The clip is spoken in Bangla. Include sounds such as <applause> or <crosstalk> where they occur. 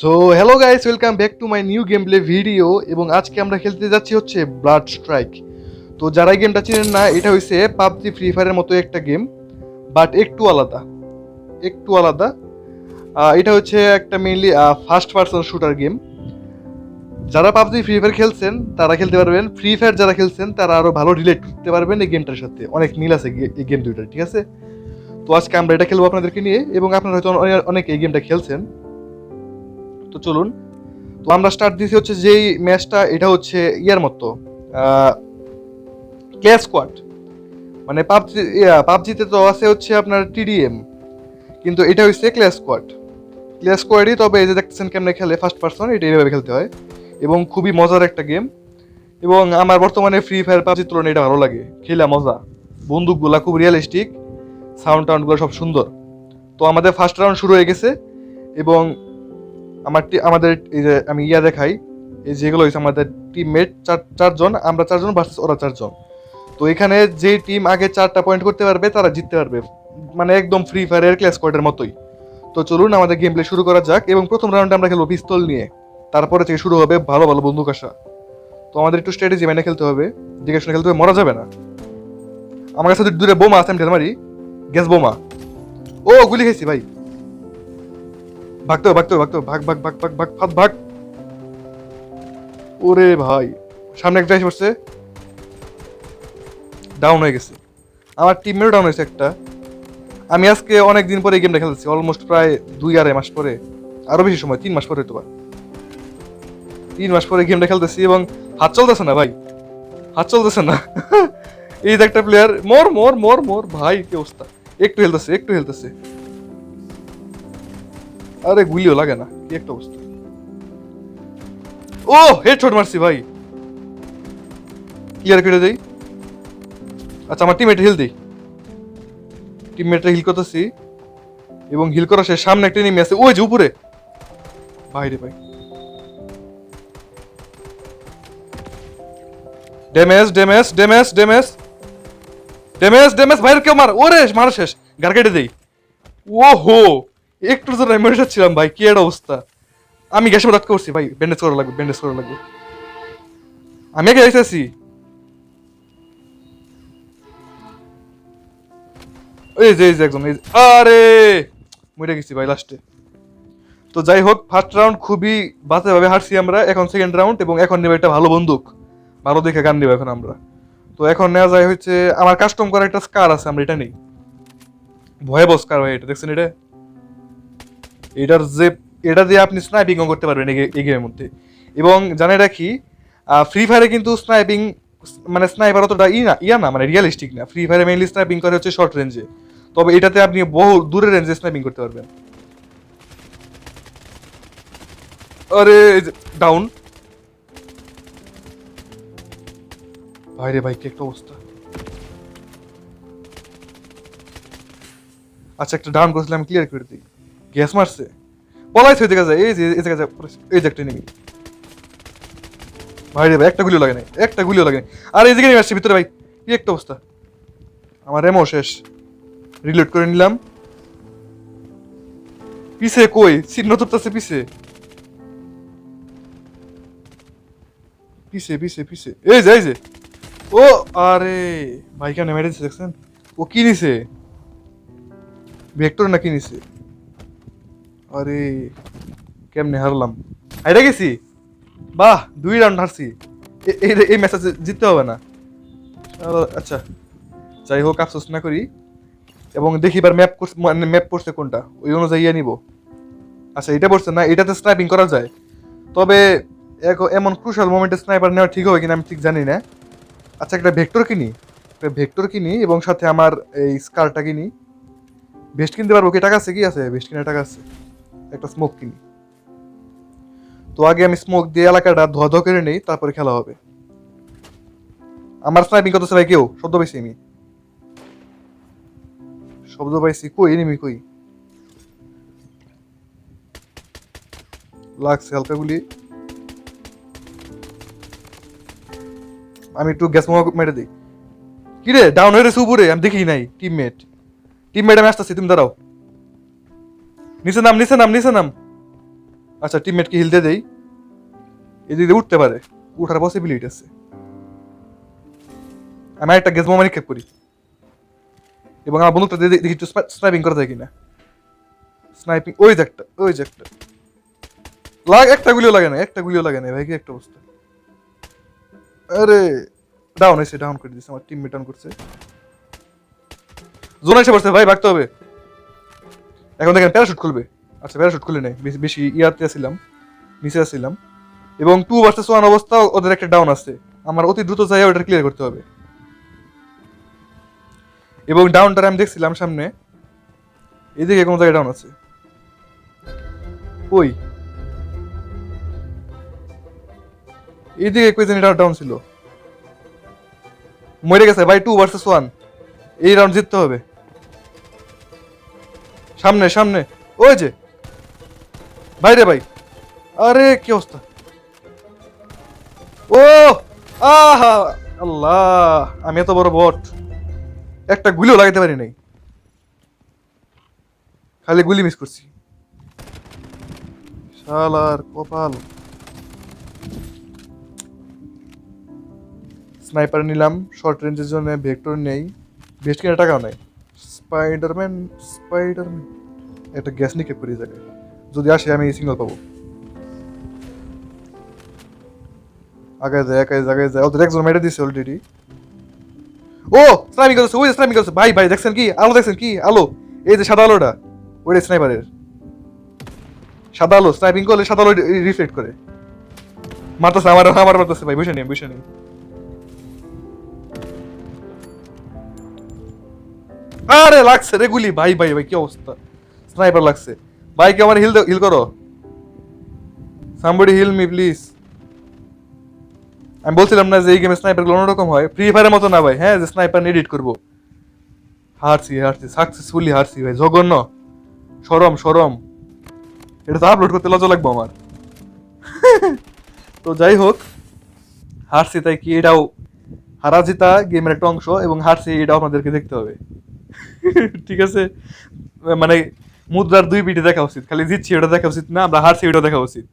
So hello guys welcome back to my new game play video এবং আজকে আমরা খেলতে যাচ্ছি হচ্ছে ব্লাড স্ট্রাইক তো যারা এই গেমটা চিনেন না, এটা হচ্ছে পাবজি ফ্রি ফায়ারের মতো একটা গেম বাট একটু আলাদা। একটু আলাদা। এটা হচ্ছে একটা mainly first person shooter game যারা পাবজি ফ্রি ফায়ার খেলছেন, তারা খেলতে পারবেন। ফ্রি ফায়ার যারা খেলছেন, তারা আরও ভালো রিলেট করতে পারবেন এই গেমটার সাথে। অনেক মিল আছে এই গেম দুইটার, ঠিক আছে? তো আজকে আমরা এটা খেলব আপনাদেরকে নিয়ে এবং আপনারা হয়তো অনেক এই গেমটা খেলছেন। তো চলুন। তো আমরা স্টার্ট দিয়েছি হচ্ছে যেই ম্যাচটা এটা হচ্ছে ইয়ার মতো ক্লাস স্কোয়াড মানে পাবজি পাবজিতে তো আছে হচ্ছে আপনার টিডিএম কিন্তু এটা হচ্ছে ক্লাস স্কোয়াড ক্লাস স্কোয়াডই তবে এই যে দেখতেছেন কেমনে খেলে ফার্স্ট পার্সন এটা এইভাবে খেলতে হয়। এবং খুবই মজার একটা গেম এবং আমার বর্তমানে ফ্রি ফায়ার পাবজির তুলনায় এটা ভালো লাগে। খেলা মজা। বন্দুকগুলা খুব রিয়েলিস্টিক সাউন্ড টাউন্ডগুলো সব সুন্দর। তো আমাদের ফার্স্ট রাউন্ড শুরু হয়ে গেছে। এবং আমার আমাদের এই যে আমি ইয়া দেখাই, এই যেগুলো হয়েছে আমাদের টিমমেট চার চারজন, আমরা চারজন ভার্সেস ওরা চারজন। তো এখানে যে টিম আগে চারটা পয়েন্ট করতে পারবে, তারা জিততে পারবে। মানে একদম ফ্রি ফায়ারের ক্লাস কোয়ার্ডের মতোই। তো চলুন আমাদের গেম প্লে শুরু করা যাক এবং প্রথম রাউন্ডে আমরা খেলব পিস্তল নিয়ে। তারপরে থেকে শুরু হবে ভালো ভালো বন্দুক আসা। তো আমাদের একটু স্ট্র্যাটেজি মেনে খেলতে হবে। দেখে শুনে খেলতে হবে, মরা যাবে না। আমার কাছে দূরে বোমা আছে, আমি মারি। গ্যাস বোমা। ও, গুলি খেয়েছি ভাই। ভাগতে হবে ভাগতে হবে ভাগতে হবে ভাগ ভাগ ভাগ ভাগ ভাগ ভাগ ভাগ। ওরে ভাই, সামনে একটা এসে পড়ছে ডাউন হয়ে গেছে। আমার টিমমেটও ডাউন হয়েছে একটা। আমি আজকে অনেক দিন পরে এই গেমটা খেলতেছি অলমোস্ট প্রায় দুই আড়াই মাস পরে। আরও বেশি সময়, তিন মাস পরে তো বা তিন মাস পরে গেমটা খেলতেছি এবং হাত চলতেছে না ভাই। হাত চলতেছে না। <laughs> এই যে একটা প্লেয়ার মোর মোর মোর মোর, ভাই, কি অবস্থা। একটু হেলতেছে একটু হেলতেছে। আরে গুলিও লাগে না, কি একটা অবস্থা। ও হেডশট মারছি ভাই। ক্লিয়ার করে দেই। আচ্ছা আমার টিমমেট হিল দেই। টিমমেটরা হিল করতেছি। এবং হিল করা শেষ সামনে একটা নেমে আছে। ওই যে উপরে। ভাই রে ভাই। Damage damage damage damage damage damage ভাইয়ের কেউ মার। ওরে, মার শেষ। গার কেটে দেই। ও হো একটু জন্য মরে যাচ্ছিলাম ভাই, কি একটা অবস্থা। আমি গ্যাসে রাত করছি, ভাই ব্যান্ডেজ করা লাগবে ব্যান্ডেজ করা লাগবে। আমি আগে যাইতেছি এই যে এই যে একদম, এই আরে! মরে গেছি ভাই লাস্টে তো যাই হোক ফার্স্ট রাউন্ড খুবই বাজেভাবে হারছি আমরা, এখন সেকেন্ড রাউন্ড এবং এখন নেবে একটা ভালো বন্দুক। ভালো দেখে গান নেব এখন আমরা। তো এখন নেওয়া যায় হচ্ছে, আমার কাস্টম করা একটা স্কার আছে, আমরা এটা নেই। ভয়াবহ স্কার ভাই এটা, দেখছেন এটা? এটার যে, এটা দিয়ে আপনি স্নাইপিংও করতে পারবেন এই গেমের মধ্যে। এবং জানে রাখি ফ্রি ফায়ারে কিন্তু স্নাইপিং মানে স্নাইপার অতটা ই না, ইয়া না মানে রিয়েলিস্টিক না। ফ্রি ফায়ারে মেইনলি স্নাইপিং করে হচ্ছে শর্ট রেঞ্জে তবে এটাতে আপনি বহু দূরের রেঞ্জে স্নাইপিং করতে পারবেন। আরে ডাউন ভাই রে ভাই, কি একটা অবস্থা। আচ্ছা একটা ডাউন করেছিলাম ক্লিয়ার করে দিই। গ্যাস মারছে। পলাইছে ওই জায়গা যায় এই যে, এই জায়গা যায় এই যে একটা নেমি ভাই রে ভাই, একটা গুলিও লাগে নাই, একটা গুলিও লাগে নাই। আর এই নেমে আসছে ভিতরে ভাই কি একটা অবস্থা। আমার এমও শেষ। রিলোড করে নিলাম। পিছে কই? চিহ্ন তুলতেছে পিছে। পিছে পিছে পিছে। এই যে এই যে। ও, আরে। ভাই কেন মেরে দিচ্ছে দেখছেন? ও কি নিছে? ভেক্টর না কি নিছে? আরে, কেমনে হারলাম? হাইরা গেছি? বাহ, দুই রাউন্ড হারছি। এই ম্যাচে জিততে হবে না। আচ্ছা যাই হোক, আফসোস না করি। এবং দেখি এবার ম্যাপ মানে ম্যাপ পড়ছে কোনটা? ওই অনুযায়ী নিব। আচ্ছা এটা পড়ছে না, এটাতে স্নাইপিং করা যায়। তবে এমন ক্রুশাল মোমেন্টে স্নাইপার নেওয়া ঠিক হবে কিনা আমি ঠিক জানি না। আচ্ছা একটা ভেক্টর কিনি। ভেক্টর কিনি এবং সাথে আমার এই স্কারটা কিনি। ভেস্ট কিনতে পারব কি? টাকা আছে কি আছে? ভেস্ট কিনে টাকা আছে। একটা স্মোক কিনি। তো আগে আমি স্মোক দিয়ে এলাকাটা ধোয়া ধোয়া করে নেই, তারপরে খেলা হবে। আমার স্নাইপিং করতেছে ভাই কেউ? শব্দ পাইছি আমি। শব্দ পাইছি কই? এনিমি কই? লাগছে হালকা গুলি। আমি একটু গ্যাস মোমা মেরে দিই। কি রে ডাউন হয়ে গেছে উপরে, আমি দেখি নাই টিমমেট টিমমেট আমি আসতেছি, তুমি দাঁড়াও। নিচে নাম নিচে নাম নিচে নাম। আচ্ছা টিমমেটকে হিল দিয়ে দেই। এদিক দিয়ে উঠতে পারে, উঠার পসিবিলিটি আছে। আমি একটা গ্যাস বোমা নিক্ষেপ করি। এবং আমার বন্ধুটা দেখি একটু স্নাইপিং করা যায় কিনা। স্নাইপিং ওই যে একটা, ওই যে একটা। লাগ, একটা গুলিও লাগে না, একটা গুলিও লাগে না, ভাই, কি একটা অবস্থা। আরে ডাউন হয়েছে ডাউন করে দিচ্ছে আমার টিম ডাউন করছে। জোন এসে পড়ছে, ভাই, ভাগতে হবে। এখন দেখেন প্যারাশুট খুলবে। আচ্ছা প্যারাশুট খুলে নেই। বেশি ইয়াতে আসছিলাম নিচে আসছিলাম এবং টু ভার্সেস ওয়ান অবস্থা, ওদের একটা ডাউন আছে আমার অতি দ্রুত যাই ওটা ক্লিয়ার করতে হবে। এবং ডাউনটা আমি দেখছিলাম সামনে। এদিকে কোনো জায়গায় ডাউন আছে। ওই এইদিকে কই জানি ডাউন ছিল। মরে গেছে। ভাই টু ভার্সেস ওয়ান এই রাউন্ড জিততে হবে। সামনে সামনে। ওই যে। বাইরে ভাই। আরে, কি অবস্থা? ও, আহা, আল্লাহ, আমি এত বড় বট। একটা গুলিও লাগাতে পারি নাই। খালি গুলি মিস করছি। শালার কপাল। স্নাইপার নিলাম শর্ট রেঞ্জের জন্য ভেক্টর নেই। বেস্ট কিনা টাকাও নাই। Spiderman Spiderman. একটা গ্যাস নিক্ষেপ করি যাবে যদি আসে, আমি এই সিগন্যাল পাবো। আগে যায় আগে আগে যায়। ওদের একজন মেরে দিছে অলরেডি ও স্নাইপিং করছে ওই স্নাইপিং করছে ভাই ভাই, দেখছেন কি? আলো দেখছেন কি? আলো। এই যে সাদা আলোটা ওইটা স্নাইপারের সাদা আলো স্নাইপিং করলে সাদা আলো রিফ্লেক্ট করে। মারতেছে আমার আমার মারতেছে। ভাই বুঝে নিই বুঝে নিই আরে লাগছে রে গুলি। ভাই ভাই ভাই, কি অবস্থা? স্নাইপার লাগছে। ভাই কি আমার হিল হিল করো। সামবডি হিল মি প্লিজ আমি বলছিলাম না যে এই গেমে স্নাইপারগুলো অন্যরকম হয়। ফ্রি ফায়ারের মতো না ভাই। হ্যাঁ যে স্নাইপার এডিট করব। হারছি হারছি। সাকসেসফুলি হারছি ভাই। জঘন্য। সরম সরম। এটা তো আপলোড করতে লজ্জা লাগবে আমার। <laughs> তো যাই হোক, হারছি তাই কি? এটাও হারা জিতা গেমের একটা অংশ এবং হারছি, এটাও আপনাদেরকে দেখতে হবে। ঠিক আছে? মানে মুদ্রার দুই পিঠে দেখা উচিত, খালি জিতছি ওটা দেখা উচিত না, আমরা হারছি ওটা দেখা উচিত।